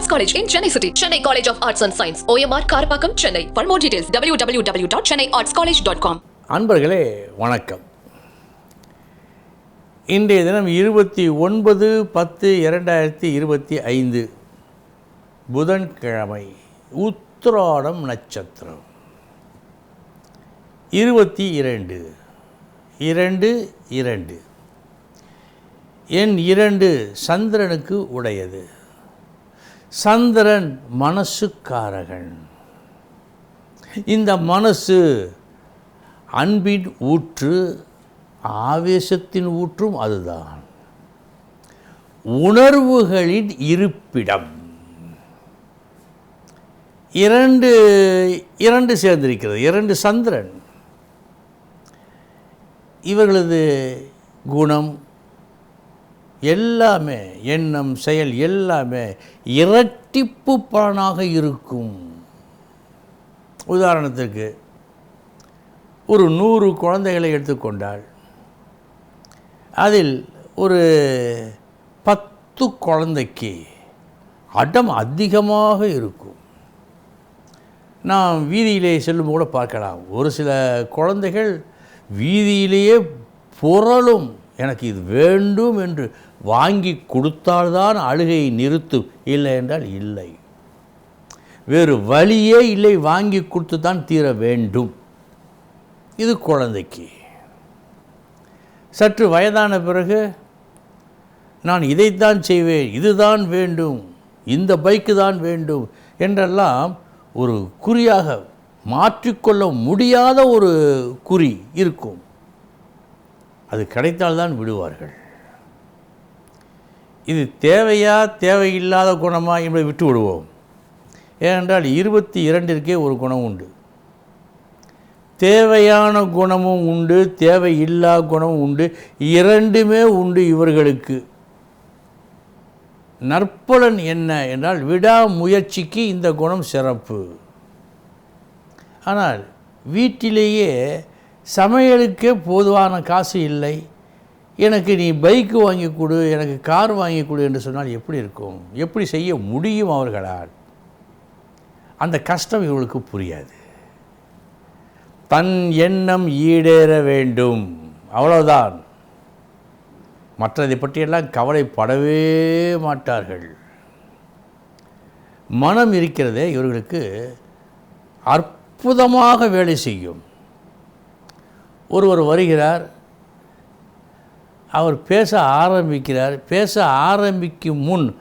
Arts college in Chennai city Chennai college of arts and science OMR Karapakkam Chennai for more details W W W dot Chennai arts college dot com அன்பர்களே வணக்கம் இன்றைய தினம் இருபத்தி ஒன்பது பத்து இரண்டாயிரத்தி இருபத்தி ஐந்து புதன்கிழமை உத்திராடம் நட்சத்திரம் இருபத்தி இரண்டு இரண்டு இரண்டு என் இரண்டு சந்திரனுக்கு உடையது சந்திரன் மனசுக்காரகன் இந்த மனசு அன்பின் ஊற்று ஆவேசத்தின் ஊற்றும் அதுதான். உணர்வுகளின் இருப்பிடம். இரண்டு இரண்டு சேர்ந்திருக்கிறது. இரண்டு சந்திரன். இவர்களது குணம் எல்லாமே எண்ணம் செயல் எல்லாமே இரட்டிப்பு பலனாக இருக்கும். உதாரணத்திற்கு ஒரு நூறு குழந்தைகளை எடுத்துக்கொண்டால் அதில் ஒரு பத்து குழந்தைக்கு அடம் அதிகமாக இருக்கும். நாம் வீதியிலே செல்லும் கூட பார்க்கலாம். ஒரு சில குழந்தைகள் வீதியிலேயே புரளும். எனக்கு இது வேண்டும் என்று வாங்கி கொடுத்தால்தான் அழுகையை நிறுத்தும் இல்லை என்றால் இல்லை. வேறு வழியே இல்லை வாங்கி கொடுத்து தான் தீர வேண்டும். இது குழந்தைக்கு. சற்று வயதான பிறகு நான் இதைத்தான் செய்வேன் இதுதான் வேண்டும் இந்த பைக்கு தான் வேண்டும் என்றெல்லாம் ஒரு குறியாக மாற்றிக்கொள்ள முடியாத ஒரு குறி இருக்கும். அது கிடைத்தால்தான் விடுவார்கள். இது தேவையா தேவையில்லாத குணமா என்பதை விட்டு விடுவோம் ஏனென்றால் இருபத்தி இரண்டிற்கே ஒரு குணம் உண்டு. தேவையான குணமும் உண்டு தேவையில்லா குணமும் உண்டு இரண்டுமே உண்டு இவர்களுக்கு. நற்பலன் என்ன என்றால் விடாமுயற்சிக்கு இந்த குணம் சிறப்பு. ஆனால் வீட்டிலேயே சமையலுக்கே போதுவான காசு இல்லை. எனக்கு நீ பைக்கு வாங்கி கொடு எனக்கு கார் வாங்கி கொடு என்று சொன்னால் எப்படி இருக்கும்? எப்படி செய்ய முடியும் அவர்களால்? அந்த கஷ்டம் இவர்களுக்கு புரியாது. தன் எண்ணம் ஈடேற வேண்டும். அவ்வளவுதான். மற்றதை பற்றியெல்லாம் கவலைப்படவே மாட்டார்கள். மனம் இருக்கிறதே இவர்களுக்கு அற்புதமாக வேலை செய்யும். ஒருவர் வருகிறார் அவர் பேச ஆரம்பிக்கிறார். பேச ஆரம்பிக்கும் முன்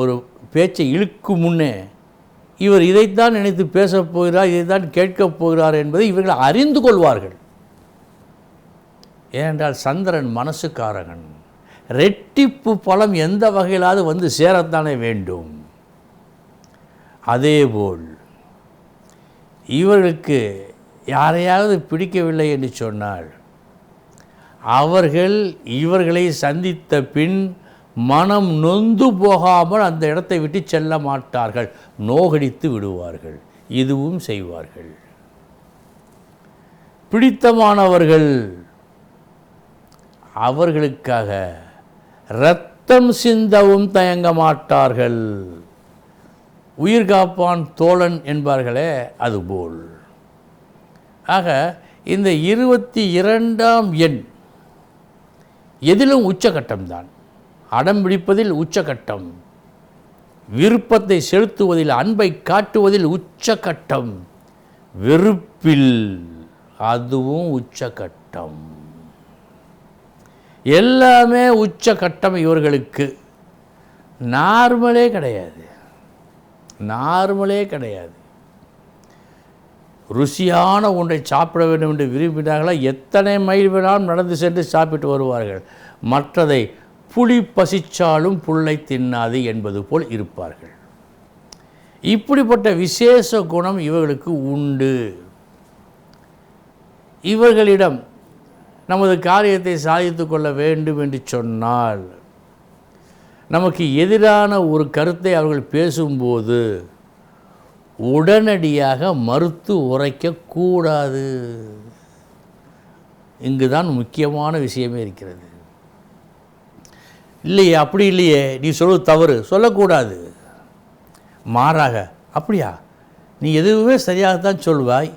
ஒரு பேச்சை இழுக்கும் முன்னே இவர் இதைத்தான் நினைத்து பேசப் போகிறார் இதைத்தான் கேட்கப் போகிறார் என்பதை இவர்கள் அறிந்து கொள்வார்கள். ஏனென்றால் சந்திரன் மனசுக்காரகன். ரெட்டிப்பு பலம் எந்த வகையிலாவது வந்து சேரத்தானே வேண்டும். அதேபோல் இவர்களுக்கு யாரையாவது பிடிக்கவில்லை என்று சொன்னால் அவர்கள் இவர்களை சந்தித்த பின் மனம் நொந்து போகாமல் அந்த இடத்தை விட்டு செல்ல மாட்டார்கள். நோகடித்து விடுவார்கள். இதுவும் செய்வார்கள். பிடித்தமானவர்கள் அவர்களுக்காக இரத்தம் சிந்தவும் தயங்க மாட்டார்கள். உயிர் காப்பான் தோழன் என்பார்களே அதுபோல். ஆக இந்த இருபத்தி இரண்டாம் எண் எதிலும் உச்சகட்டம்தான் அடம் பிடிப்பதில் உச்சகட்டம். விருப்பத்தை செலுத்துவதில் அன்பை காட்டுவதில் உச்சகட்டம். வெறுப்பில் அதுவும் உச்சகட்டம். எல்லாமே உச்சகட்டம் இவர்களுக்கு. நார்மலே கிடையாது. நார்மலே கிடையாது. ருசியான ஒன்றை சாப்பிட வேண்டும் என்று விரும்பினார்களா? எத்தனை மைல் வேணாலும் நடந்து சென்று சாப்பிட்டு வருவார்கள். மற்றதை புலி பசிச்சாலும் புல்லை தின்னாது என்பது போல் இருப்பார்கள். இப்படிப்பட்ட விசேஷ குணம் இவர்களுக்கு உண்டு. இவர்களிடம் நமது காரியத்தை சாதித்து கொள்ள வேண்டும் என்று சொன்னால் நமக்கு எதிரான ஒரு கருத்தை அவர்கள் பேசும்போது உடனடியாக மறுத்து உரைக்கக்கூடாது இங்கு தான் முக்கியமான விஷயமே இருக்கிறது. இல்லையே அப்படி இல்லையே நீ சொல்வது தவறு சொல்லக்கூடாது. மாறாக அப்படியா? நீ எதுவுமே சரியாகத்தான் சொல்வாய்.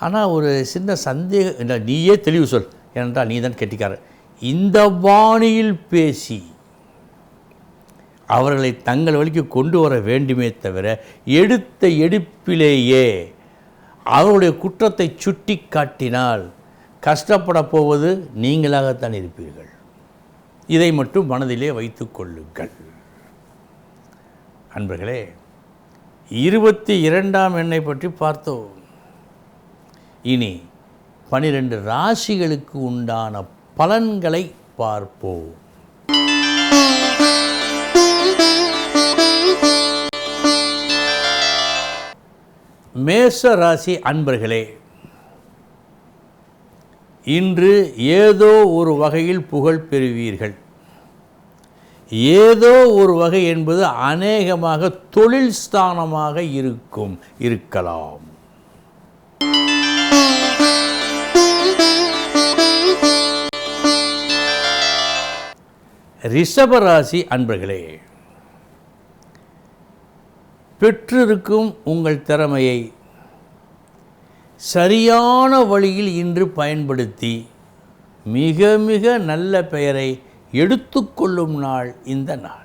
ஆனால் ஒரு சின்ன சந்தேகம் நீயே தெளிவு சொல். ஏனென்றால் நீ தான் கெட்டிக்காரர் இந்த பாணியில் பேசி அவர்களை தங்கள் வழிக்கு கொண்டு வர வேண்டுமே தவிர எடுத்த எடுப்பிலேயே அவருடைய குற்றத்தை சுட்டி காட்டினால் கஷ்டப்பட போவது நீங்களாகத்தான் இருப்பீர்கள். இதை மட்டும் மனதிலே வைத்து கொள்ளுங்கள். அன்பர்களே இருபத்தி இரண்டாம் எண்ணை பற்றி பார்த்தோம். இனி பனிரெண்டு ராசிகளுக்கு உண்டான பலன்களை பார்ப்போம். மேச ராசி அன்பர்களே இன்று ஏதோ ஒரு வகையில் புகழ் பெறுவீர்கள். ஏதோ ஒரு வகை என்பது அநேகமாக தொழில் ஸ்தானமாக இருக்கும் இருக்கலாம். ரிஷபராசி அன்பர்களே பெற்றிருக்கும் உங்கள் திறமையை சரியான வழியில் இன்று பயன்படுத்தி மிக மிக நல்ல பெயரை எடுத்துக்கொள்ளும் நாள் இந்த நாள்.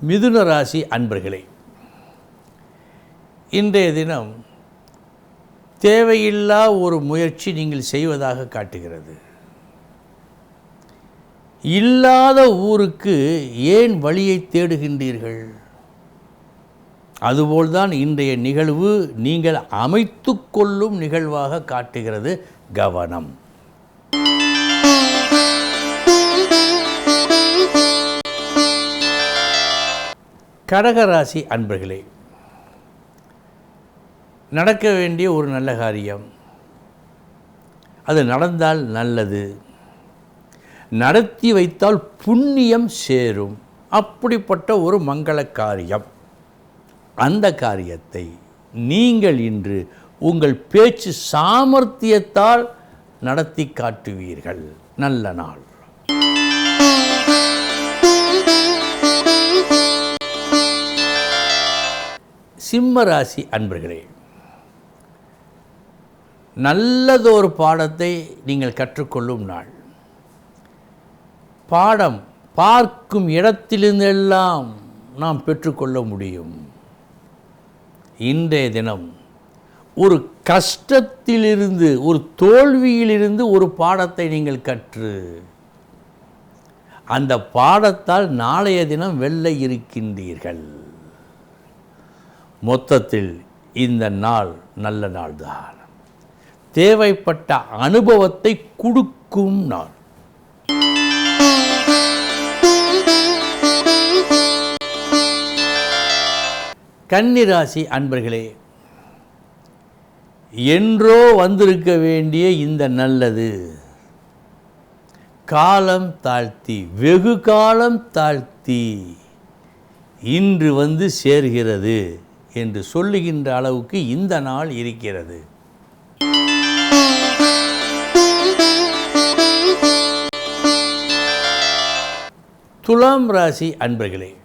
மிதுன ராசி அன்பர்களே இன்றைய தினம் தேவையில்லா ஒரு முயற்சி நீங்கள் செய்வதாக காட்டுகிறது. இல்லாத ஊருக்கு ஏன் வழியை தேடுகின்றீர்கள்? அதுபோல்தான் இன்றைய நிகழ்வு நீங்கள் அமைத்து கொள்ளும் நிகழ்வாக காட்டுகிறது கவனம். கடகராசி அன்பர்களே நடக்க வேண்டிய ஒரு நல்ல காரியம். அது நடந்தால் நல்லது. நடத்தி வைத்தால் புண்ணியம் சேரும். அப்படிப்பட்ட ஒரு மங்கள காரியம் அந்த காரியத்தை நீங்கள் இன்று உங்கள் பேச்சு சாமர்த்தியத்தால் நடத்தி காட்டுவீர்கள். நல்ல நாள். சிம்ம ராசி அன்பர்களே நல்லதொரு பாடத்தை நீங்கள் கற்றுக்கொள்ளும் நாள். பாடம் பார்க்கும் இடத்திலிருந்தெல்லாம் நாம் பெற்றுக்கொள்ள முடியும். இன்றைய தினம் ஒரு கஷ்டத்திலிருந்து ஒரு தோல்வியிலிருந்து ஒரு பாடத்தை நீங்கள் கற்று அந்த பாடத்தால் நாளைய தினம் வெல்ல இருக்கின்றீர்கள். மொத்தத்தில் இந்த நாள் நல்ல நாள்தான். தேவைப்பட்ட அனுபவத்தை கொடுக்கும் நாள். கன்னிராசி அன்பர்களே என்றோ வந்திருக்க வேண்டிய இந்த நல்லது. காலம் தாழ்த்தி வெகு காலம் தாழ்த்தி இன்று வந்து சேர்கிறது என்று சொல்லுகின்ற அளவுக்கு இந்த நாள் இருக்கிறது. துலாம் ராசி அன்பர்களே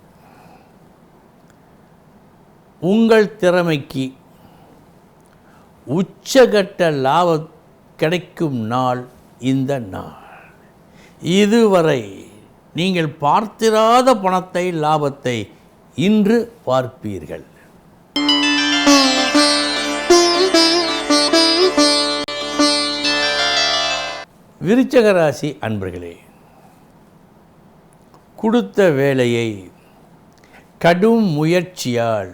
உங்கள் திறமைக்கு உச்சகட்ட லாபம் கிடைக்கும் நாள் இந்த நாள். இதுவரை நீங்கள் பார்த்திராத பணத்தை லாபத்தை இன்று பார்ப்பீர்கள். விருச்சக ராசி அன்பர்களே கொடுத்த வேலையை கடும் முயற்சியால்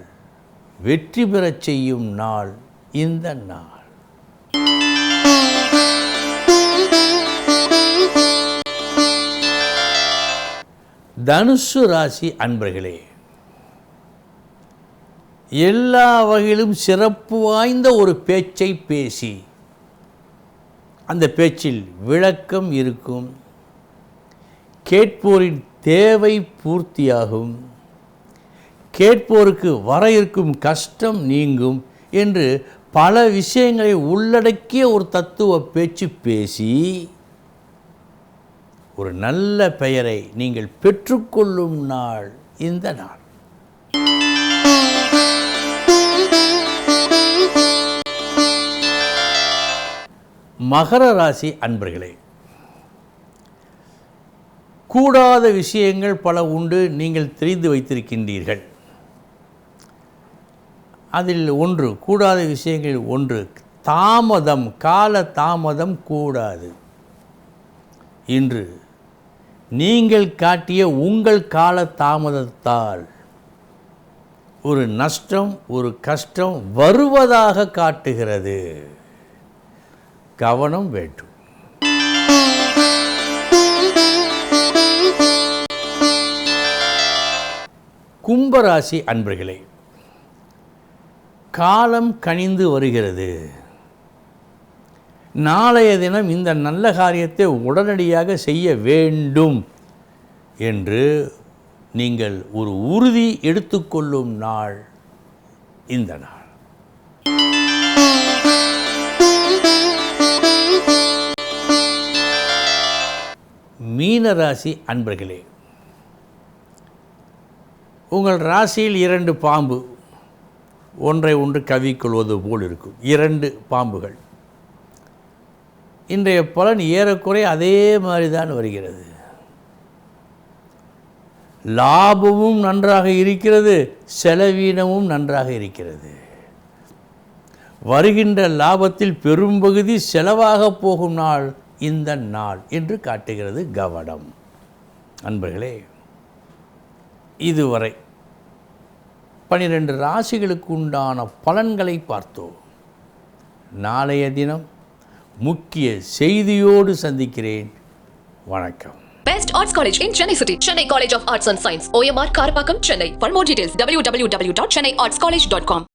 வெற்றி பெறச் செய்யும் நாள் இந்த நாள். தனுசு ராசி அன்பர்களே எல்லா வகையிலும் சிறப்பு வாய்ந்த ஒரு பேச்சை பேசி அந்த பேச்சில் விளக்கம் இருக்கும் கேட்போரின் தேவை பூர்த்தியாகும். கேட்போருக்கு வர இருக்கும் கஷ்டம் நீங்கும் என்று பல விஷயங்களை உள்ளடக்கிய ஒரு தத்துவ பேச்சு பேசி ஒரு நல்ல பெயரை நீங்கள் பெற்றுக்கொள்ளும் நாள் இந்த நாள். மகர ராசி அன்பர்களே கூடாத விஷயங்கள் பல உண்டு நீங்கள் தெரிந்து வைத்திருக்கின்றீர்கள். அதில் ஒன்று கூடாத விஷயங்களில் ஒன்று தாமதம் கால தாமதம் கூடாது. இன்று நீங்கள் காட்டிய உங்கள் கால தாமதத்தால் ஒரு நஷ்டம் ஒரு கஷ்டம் வருவதாக காட்டுகிறது. கவனம் வேண்டும். கும்பராசி அன்பர்களே காலம் கனிந்து வருகிறது. நாளைய தினம் இந்த நல்ல காரியத்தை உடனடியாக செய்ய வேண்டும் என்று நீங்கள் ஒரு உறுதி எடுத்துக்கொள்ளும் நாள் இந்த நாள். மீனராசி அன்பர்களே உங்கள் ராசியில் இரண்டு பாம்பு ஒன்றை ஒன்று கவிக்கொள்வது போல் இருக்கும். இரண்டு பாம்புகள். இன்றைய பலன் ஏறக்குறைய அதே மாதிரி தான் வருகிறது. லாபமும் நன்றாக இருக்கிறது செலவீனமும் நன்றாக இருக்கிறது. வருகின்ற லாபத்தில் பெரும்பகுதி செலவாக போகும் நாள் இந்த நாள் என்று காட்டுகிறது கவனம். அன்பர்களே இதுவரை பனிரெண்டு ராசிகளுக்கு உண்டான பலன்களை பார்த்தோம் நாளைய தினம் முக்கிய செய்தியோடு சந்திக்கிறேன் வணக்கம் Best Arts College in Chennai City. Chennai College of Arts and Science. OMR Karapakam, Chennai. For more details, www.chennaiartscollege.com.